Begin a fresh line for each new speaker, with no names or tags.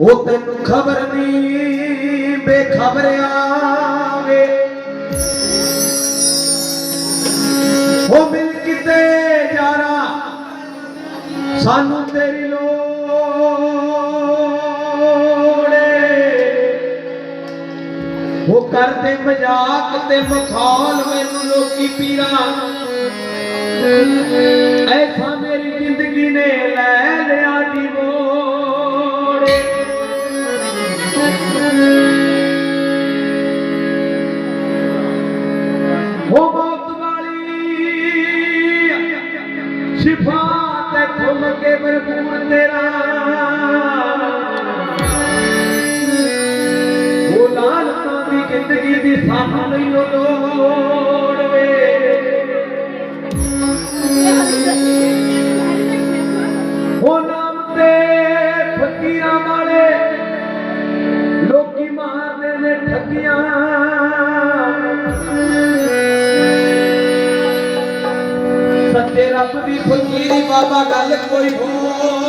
ਉਹ ਤੈਨੂੰ ਖਬਰ ਨਹੀਂ, ਬੇਖਬਰ ਆਵੇ। ਉਹ ਮਿਲ ਕਿਤੇ ਯਾਰਾ, ਸਾਨੂੰ ਤੇਰੀ ਲੋੜ ਉਹ ਕਰਦੇ ਮਜ਼ਾਕ ਤੇ ਮਖੌਲ ਮੈਨੂੰ ਲੋਕੀ ਪੀਰਾਂ। ਸ਼ਿਫਾ ਤੇ ਖੁੱਲ ਕੇ ਮਰਬੂਰ ਤੇਰਾ। ਉਹ ਲਾਲਤਾਂ ਦੀ ਜ਼ਿੰਦਗੀ ਦੀ ਸਾਨੂੰ ਨਹੀਂ ਉਹ ਰੱਬ ਦੀ ਫਕੀਰੀ ਬਾਬਾ ਗੱਲ ਕੋਈ ਹੋਰ।